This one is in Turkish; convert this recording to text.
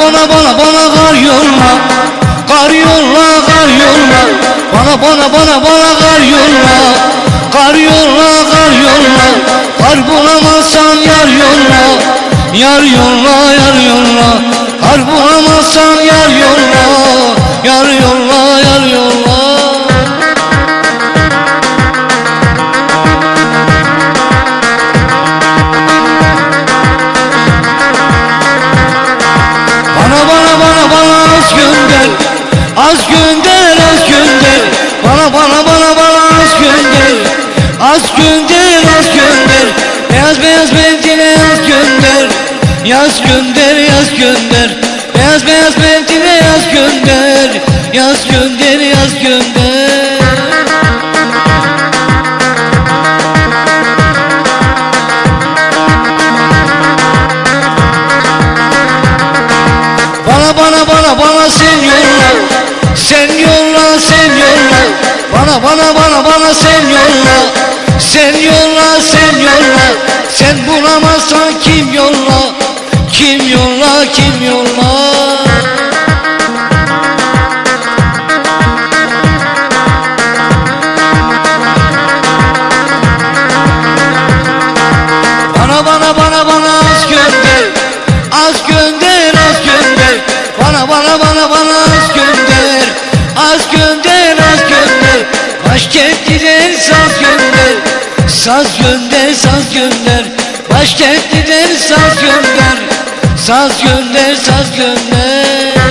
bana bana bana kar yolla Kar yolla kar yolla Bana bana bana bana kar yolla Kar yolla kar yolla Kar bulamazsan yar yolla Yar yolla yar yolla Kar bulamazsan yar yolla Yar yolla yar yolla Yaz gönder yaz gönder. Beyaz beyaz bentine yaz gönder. Yaz gönder yaz gönder. Bana bana bana bana sen yolla. Sen yolla sen yolla. Bana bana bana bana sen yolla. Sen yolla Kim yolla kim yolla? Bana bana bana bana az gönder. Az gönder az gönder. Bana bana bana bana az gönder. Az gönder az gönder. Başkentliler saz gönder. Saz gönder saz gönder. Başkentliler saz gönder Saz gönder saz gönder